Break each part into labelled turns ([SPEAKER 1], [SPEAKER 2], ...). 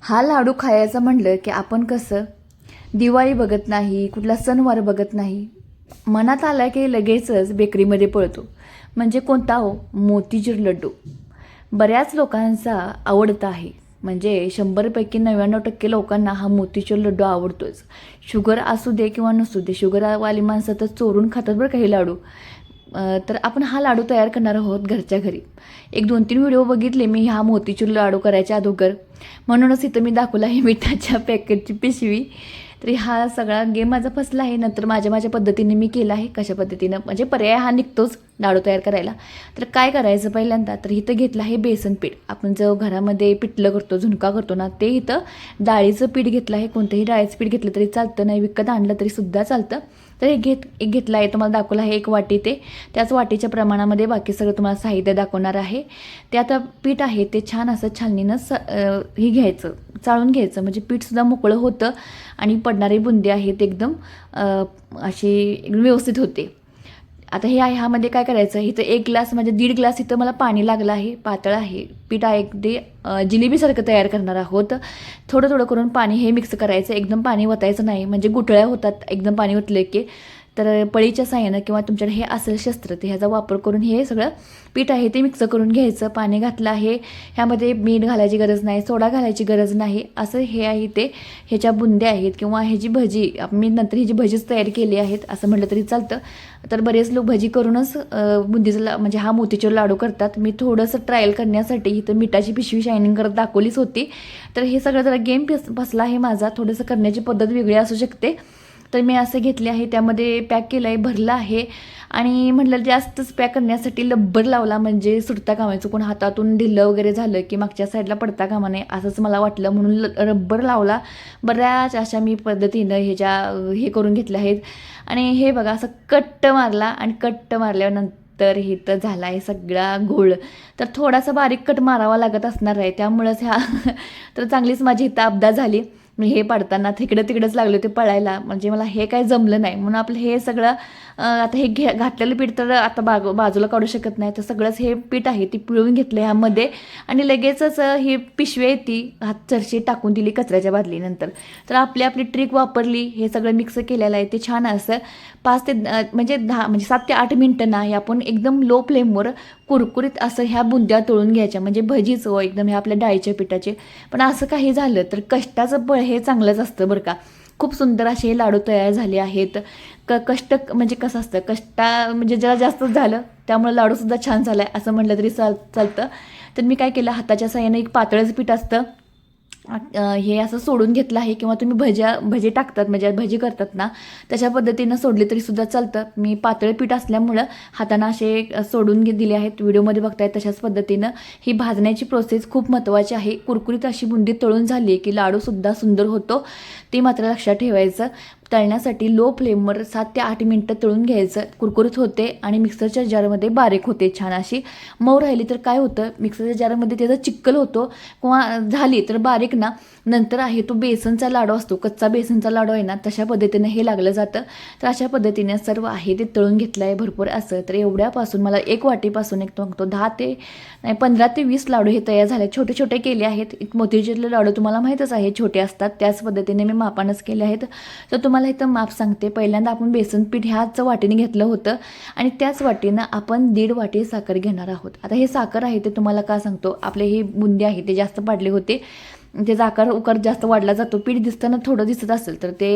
[SPEAKER 1] हा लाडू खायचा म्हणलं की आपण कसं? दिवाळी बघत नाही कुठला सणवार बघत नाही. मनात आला की लगेचच बेकरीमध्ये पळतो. म्हणजे कोणता हो? मोतीचूर लड्डू. बऱ्याच लोकांचा आवडता आहे. म्हणजे शंभरपैकी नव्याण्णव टक्के लोकांना हा मोतीचूर लड्डू आवडतोच. शुगर असू दे किंवा नसू दे शुगरवाली माणसं तर चोरून खातात बरं काही लाडू. तर आपण हा लाडू तयार करणार आहोत घरच्या घरी. एक दोन तीन व्हिडिओ बघितले मी हा मोतीचूर लाडू करायच्या अगोदर. म्हणूनच इथं मी दाखवला आहे मिठाच्या पॅकेटची पिशवी. तरी हा सगळा गेम माझा फसला आहे नंतर माझ्या माझ्या पद्धतीने मी केला आहे. कशा पद्धतीनं? म्हणजे पर्याय हा निघतोच. लाडू तयार करायला. तर काय करायचं पहिल्यांदा? तर इथं घेतलं आहे बेसन पीठ. आपण जो घरामध्ये पिठलं करतो झुणका करतो ना ते इथं डाळीचं पीठ घेतलं आहे. कोणतंही डाळीचं पीठ घेतलं तरी चालतं नाही विकत आणलं तरी सुद्धा चालतं. तर हे घेत एक घेतलं आहे तुम्हाला दाखवलं आहे एक वाटी ते. त्याच वाटीच्या प्रमाणामध्ये बाकी सगळं तुम्हाला साहित्य दाखवणार आहे. ते आता पीठ आहे ते छान असं छाननीनं स हे घ्यायचं चाळून घ्यायचं. म्हणजे पीठसुद्धा मोकळं होतं आणि पडणारे बुंदे आहेत एकदम अशी एकदम व्यवस्थित होते. आता हे आहे ह्यामध्ये काय करायचं? इथं एक ग्लास म्हणजे दीड ग्लास इथं मला पाणी लागलं आहे पातळ आहे. पीठ आहे ते जिलेबीसारखं तयार करणार आहोत. थोडं थोडं करून पाणी हे मिक्स करायचं. एकदम पाणी ओतायचं नाही. म्हणजे गुठळ्या होतात. एकदम पाणी ओतले की तर पळीच्या साह्यानं किंवा तुमच्याकडे हे असेल शस्त्र तर ह्याचा वापर करून हे सगळं पीठ आहे ते मिक्स करून घ्यायचं. पाणी घातलं आहे ह्यामध्ये मीठ घालायची गरज नाही सोडा घालायची गरज नाही. असं हे आहे ते ह्याच्या बुंद्या आहेत किंवा ह्याची भजी मी नंतर ह्याची भजीच तयार केली आहेत असं म्हटलं तरी चालतं. तर बरेच लोक भजी करूनच बुंदीचं ला म्हणजे हा मोतीचूर लाडू करतात. मी थोडंसं ट्रायल करण्यासाठी इथं मिठाची पिशवी शायनिंग करत दाखवलीच होती. तर हे सगळं जरा गेम फस फसला आहे माझा. थोडंसं करण्याची पद्धत वेगळी असू शकते. तर मी असं घेतले आहे त्यामध्ये पॅक केलं आहे भरलं आहे. आणि म्हटलं जास्तच पॅक करण्यासाठी लब्बर लावला म्हणजे सुटता कामायचं कोण हातातून ढिल्लं वगैरे झालं की मागच्या साईडला पडता कामा नये असंच मला वाटलं. म्हणून ल रब्बर लावला. बऱ्याच अशा मी पद्धतीनं ह्याच्या हे करून घेतल्या आहेत. आणि हे बघा असं कट्ट मारला आणि कट्ट मारल्यानंतर हे तर झाला आहे सगळा घोळ. तर थोडासा बारीक कट मारावा लागत असणार आहे त्यामुळंच ह्या तर चांगलीच माझी इथं अपदा झाली. मी हे पाडताना तिकडं तिकडंच लागले होते पळायला. म्हणजे मला हे काय जमलं नाही. म्हणून आपलं हे सगळं आता हे घे घातलेलं पीठ तर आता बाग बाजूला काढू शकत नाही. तर सगळंच हे पीठ आहे ती पिळून घेतलं ह्यामध्ये. आणि लगेचच ही पिशवी आहे ती हात चरशी टाकून दिली कचऱ्याच्या बादलीनंतर. तर आपली आपली ट्रिक वापरली. हे सगळं मिक्स केलेलं आहे. ते छान असं. पाच ते म्हणजे दहा म्हणजे सात ते आठ मिनटं ना हे आपण एकदम लो फ्लेमवर कुरकुरीत असं ह्या बुंद्या तळून घ्यायच्या. म्हणजे भजीच हो एकदम ह्या आपल्या डाळीच्या पिठाचे. पण असं काही झालं तर कष्टाचं बळ हे चांगलंच असतं बरं का. खूप सुंदर असे हे लाडू तयार झाले आहेत. क कष्ट म्हणजे कसं असतं कष्टा म्हणजे जरा जास्तच झालं त्यामुळे लाडूसुद्धा छान झाला आहे असं म्हटलं तरी चाल चालतं. तर मी काय केलं हाताच्या साह्यानं एक पातळचं पीठ असतं हे असं सोडून घेतलं आहे किंवा तुम्ही भज्या भजी टाकतात म्हणजे भजी करतात ना तशा पद्धतीनं सोडली तरी सुद्धा चालतं. मी पातळ पीठ असल्यामुळं हातानं असे सोडून घे दिले आहेत. व्हिडिओमध्ये बघताय तशाच पद्धतीनं. ही भाजण्याची प्रोसेस खूप महत्त्वाची आहे. कुरकुरीत अशी बुंदी तळून झाली आहे की लाडूसुद्धा सुंदर होतो. ते मात्र लक्षात ठेवायचं. तळण्यासाठी लो फ्लेमवर सात ते आठ मिनटं तळून घ्यायचं. कुरकुरीत होते आणि मिक्सरच्या जारमध्ये बारीक होते छान अशी. मऊ राहिली तर काय होतं? मिक्सरच्या जारमध्ये त्याचा चिक्कल होतो किंवा झाली तर बारीक ना. नंतर आहे तो बेसनचा लाडू असतो. कच्चा बेसनचा लाडू आहे ना तशा पद्धतीनं हे लागलं जातं. तर अशा पद्धतीने सर्व आहे ते तळून घेतलं आहे भरपूर असं. तर एवढ्यापासून मला एक वाटीपासून एक तो दहा ते नाही पंधरा ते वीस लाडू हे तयार झाले. छोटे छोटे केले आहेत. एक लाडू तुम्हाला माहीतच आहे. छोटे असतात. त्याच पद्धतीने मी मापानच केले आहेत. तर तुम्हाला तुम्हाला इथं माप सांगते. पहिल्यांदा आपण बेसन पीठ ह्याच वाटीने घेतलं होतं आणि त्याच वाटीनं आपण दीड वाटी साखर घेणार आहोत. आता हे साखर आहे ते तुम्हाला का सांगतो? आपले हे बुंदी आहे ते जास्त पाडले होते. त्याचा आकार उकार जास्त वाढला जातो. पीठ दिसताना थोडं दिसत असेल तर ते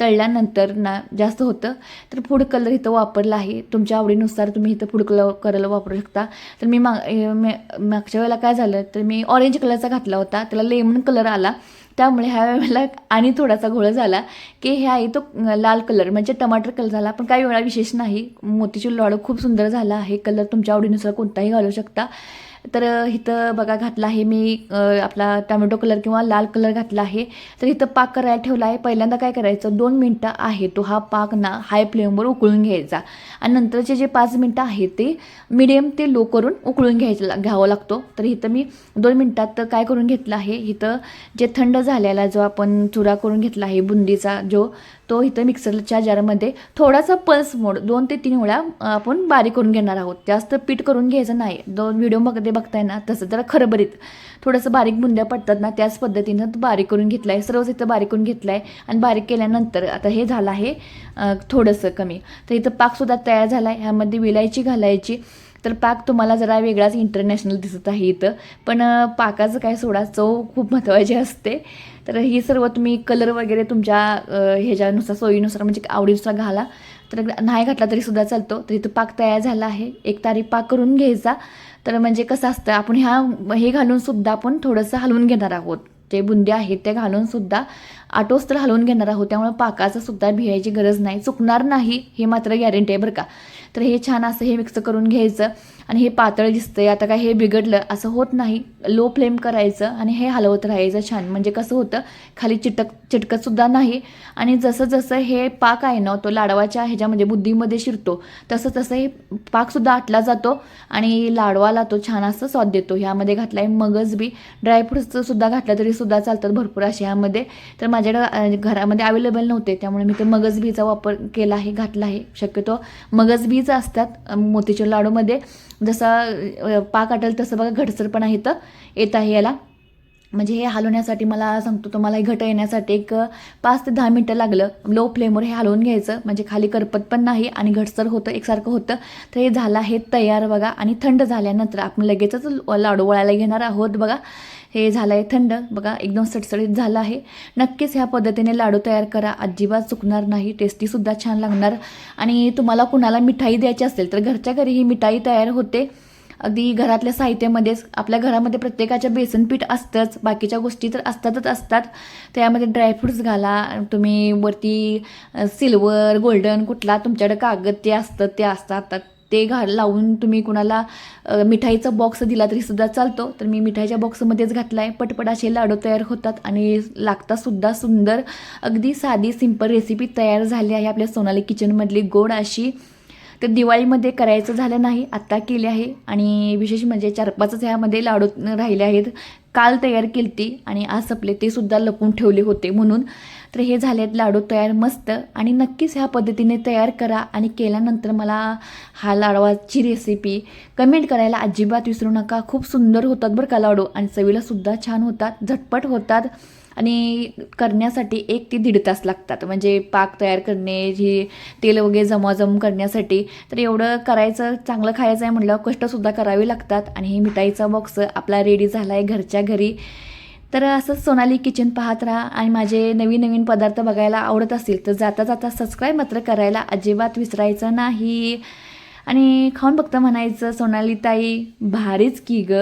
[SPEAKER 1] तळल्यानंतर ना जास्त होतं. तर फूड कलर इथं वापरला आहे. तुमच्या आवडीनुसार तुम्ही इथं फूड कलर कलर वापरू शकता. तर मी माग मागच्या वेळेला काय झालं? तर मी ऑरेंज कलरचा घातला होता. त्याला लेमन कलर आला. त्यामुळे ह्या वेळेला आणि थोडासा घोळ झाला की ह्या आहे तो लाल कलर म्हणजे टमाटर कलर झाला. पण काही वेळा विशेष नाही. मोतीचूर लाडू खूप सुंदर झाला आहे. कलर तुमच्या आवडीनुसार कोणताही घालू शकता. तर इथं बघा घातला आहे मी आपला टोमॅटो कलर किंवा लाल कलर घातला आहे. तर इथं पाक करायला ठेवला आहे. पहिल्यांदा काय करायचं दोन मिनटं आहे तो हा पाक ना हाय फ्लेमवर उकळून घ्यायचा. आणि नंतरचे जे पाच मिनटं आहेत ते मिडियम ते लो करून उकळून घ्यायचं घ्यावं लागतो. तर इथं मी दोन मिनटात काय करून घेतलं आहे इथं जे थंड झालेला जो आपण चुरा करून घेतला आहे बुंदीचा जो तो इथं मिक्सरच्या जारमध्ये थोडासा पल्स मोड दोन ते तीन वेळा आपण बारीक करून घेणार आहोत. जास्त पीठ करून घ्यायचं नाही. दोन व्हिडिओमध्ये बघताय ना तसं जरा खरबरीत. थोडंसं बारीक बुंद्या पडतात ना त्याच पद्धतीनं तो बारीक करून घेतला आहे सर्वच इथं बारीक करून घेतला आहे आणि बारीक केल्यानंतर आता हे झालं आहे थोडंसं कमी. तर इथं पाकसुद्धा तयार झाला आहे ह्यामध्ये विलायची घालायची. तर पाक तुम्हाला जरा वेगळाच इंटरनॅशनल दिसत आहे इथं पण पाकाचं काय सोडा चव खूप महत्त्वाची असते. तर ही सर्व तुम्ही कलर वगैरे तुमच्या ह्याच्यानुसार सोयीनुसार म्हणजे आवडीनुसार घाला. तर नाही घातला तरी सुद्धा चालतो. तर इथं पाक तयार झाला आहे. एक तारीख पाक करून घ्यायचा. तर म्हणजे कसं असतं आपण ह्या हे घालूनसुद्धा आपण थोडंसं हलवून घेणार आहोत. जे बुंदे आहेत ते घालून सुद्धा आटोस तर हलवून घेणार आहोत. त्यामुळे पाकाचं सुद्धा भियायची गरज नाही. चुकणार नाही हे मात्र गॅरंटी आहे बरं का. तर हे छान असं हे मिक्स करून घ्यायचं आणि हे पातळ दिसतंय. आता काय हे बिघडलं असं होत नाही. लो फ्लेम करायचं आणि हे हलवत राहायचं छान. म्हणजे कसं होतं खाली चिटक चिटकतसुद्धा नाही. आणि जसं जसं हे पाक आहे ना तो लाडवाच्या ह्याच्यामध्ये बुद्धीमध्ये शिरतो तसं तसं हे पाकसुद्धा आटला जातो आणि लाडवाला तो छान असं स्वाद देतो. ह्यामध्ये घातला आहे मगज बी. ड्रायफ्रुट्सचं सुद्धा घातलं तरी सुद्धा चालतात भरपूर असे यामध्ये. तर माझ्याकडे म्हणजे घरामध्ये अवेलेबल नव्हते त्यामुळे मी ते मगज बीचा वापर केला आहे घातला आहे शक्यतो. मगज बीच असतात मोतीचूर लाडूमध्ये. जसा पाक आटेल तसं बघा घटसरपणा इथं येत आहे याला. म्हणजे हे हलवण्यासाठी मला सांगतो तुम्हाला हे घट येण्यासाठी एक पाच ते दहा मिनटं लागलं. लो फ्लेमवर हे हलवून घ्यायचं म्हणजे खाली करपत पण नाही आणि घटसर होतं एकसारखं होतं. तर हे झालं आहे तयार बघा आणि थंड झाल्यानंतर आपण लगेचच लाडू वळायला घेणार आहोत बघा. हे झालं आहे थंड. बघा एकदम सडसडीत झालं आहे. नक्कीच ह्या पद्धतीने लाडू तयार करा. अजिबात चुकणार नाही. टेस्टीसुद्धा छान लागणार. आणि तुम्हाला कुणाला मिठाई द्यायची असेल तर घरच्या घरी ही मिठाई तयार होते. अगदी घरातल्या साहित्यामध्येच आपल्या घरामध्ये प्रत्येकाच्या बेसनपीठ असतंच. बाकीच्या गोष्टी तर असतातच असतात. त्यामध्ये ड्रायफ्रूट्स घाला. तुम्ही वरती सिल्वर गोल्डन कुठला तुमच्याकडे कागद ते असतं ते असतात. ते घाल लावून तुम्ही कुणाला मिठाईचा बॉक्स दिला तरी सुद्धा चालतो. तर मी मिठाईच्या बॉक्समध्येच घातला आहे पटपट असे लाडू तयार होतात आणि लागतासुद्धा सुंदर अगदी साधी सिंपल रेसिपी तयार झाली आहे आपल्या सोनाली किचनमधली गोड अशी. तर दिवाळीमध्ये करायचं झालं नाही आत्ता केले आहे. आणि विशेष म्हणजे चार पाचच ह्यामध्ये लाडू राहिले आहेत. काल तयार केली ती आणि आज सपले ते सुद्धा लपून ठेवले होते म्हणून. तर हे झाले आहेत लाडू तयार मस्त आणि नक्कीच ह्या पद्धतीने तयार करा आणि केल्यानंतर मला हा लाडवाची रेसिपी कमेंट करायला अजिबात विसरू नका. खूप सुंदर होतात बरं का लाडू आणि चवीला सुद्धा छान होतात झटपट होतात. आणि करण्यासाठी एक ते दीड तास लागतात. म्हणजे पाक तयार करणे ही तेल वगैरे जमाजम करण्यासाठी तर एवढं करायचं चांगलं खायचं आहे म्हटलं कष्टसुद्धा करावे लागतात. आणि हे मिठाईचा बॉक्स आपला रेडी झाला आहे घरच्या घरी. तर असंच सोनाली किचन पाहत राहा. आणि माझे नवीन नवीन पदार्थ बघायला आवडत असतील तर जाता जाता सबस्क्राईब मात्र करायला अजिबात विसरायचं नाही. आणि खाऊन फक्त म्हणायचं सोनाली ताई भारीच की ग.